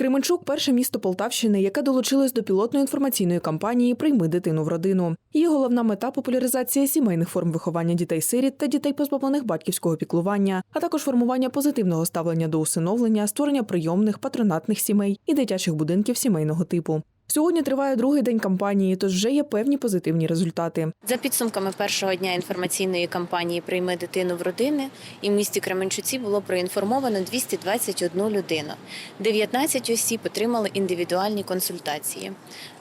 Кременчук перше місто Полтавщини, яке долучилось до пілотної інформаційної кампанії Прийми дитину в родину. Її головна мета популяризація сімейних форм виховання дітей-сиріт та дітей, позбавлених батьківського піклування, а також формування позитивного ставлення до усиновлення, створення прийомних, патронатних сімей і дитячих будинків сімейного типу. Сьогодні триває другий день кампанії, тож вже є певні позитивні результати. За підсумками першого дня інформаційної кампанії Прийми дитину в родини і в місті Кременчуці було проінформовано 221 людину. 19 осіб отримали індивідуальні консультації.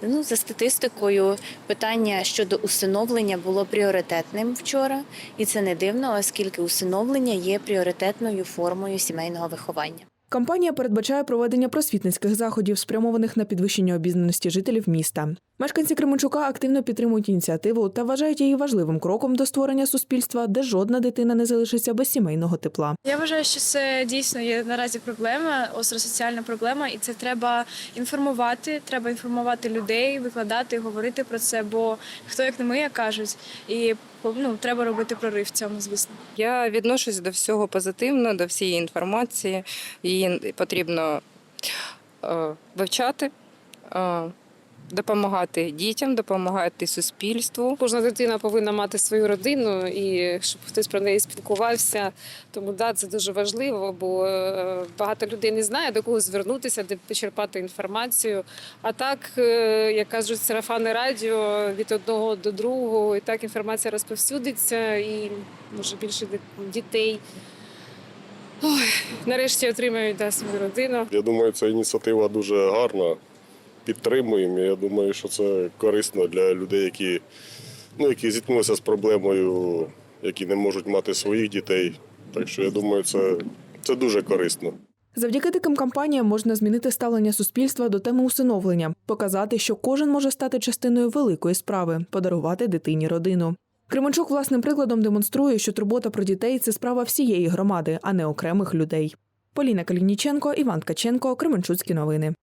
Ну, за статистикою, питання щодо усиновлення було пріоритетним вчора, і це не дивно, оскільки усиновлення є пріоритетною формою сімейного виховання. Кампанія передбачає проведення просвітницьких заходів, спрямованих на підвищення обізнаності жителів міста. Мешканці Кременчука активно підтримують ініціативу та вважають її важливим кроком до створення суспільства, де жодна дитина не залишиться без сімейного тепла. Я вважаю, що це дійсно є наразі проблема, остра соціальна проблема, і це треба інформувати. Треба інформувати людей, викладати, говорити про це. Бо хто як не ми, як кажуть, і ну, треба робити прорив в цьому, звісно. Я відношусь до всього позитивно, до всієї інформації. Її потрібно е, вивчати, е, допомагати дітям, допомагати суспільству. Кожна дитина повинна мати свою родину і щоб хтось про неї спілкувався. Тому да, це дуже важливо, бо е, багато людей не знає, до кого звернутися, де почерпати інформацію. А так, е, як кажуть, сарафани радіо від одного до другого, і так інформація розповсюдиться, і може більше дітей. Ой, нарешті отримають да, свою родину. Я думаю, ця ініціатива дуже гарна. Підтримуємо. Я думаю, що це корисно для людей, які, ну, які зіткнулися з проблемою, які не можуть мати своїх дітей. Так що я думаю, це, це дуже корисно. Завдяки таким кампаніям можна змінити ставлення суспільства до теми усиновлення, показати, що кожен може стати частиною великої справи подарувати дитині родину. Кременчук власним прикладом демонструє, що турбота про дітей це справа всієї громади, а не окремих людей. Поліна Калініченко, Іван Ткаченко, Кременчуцькі новини.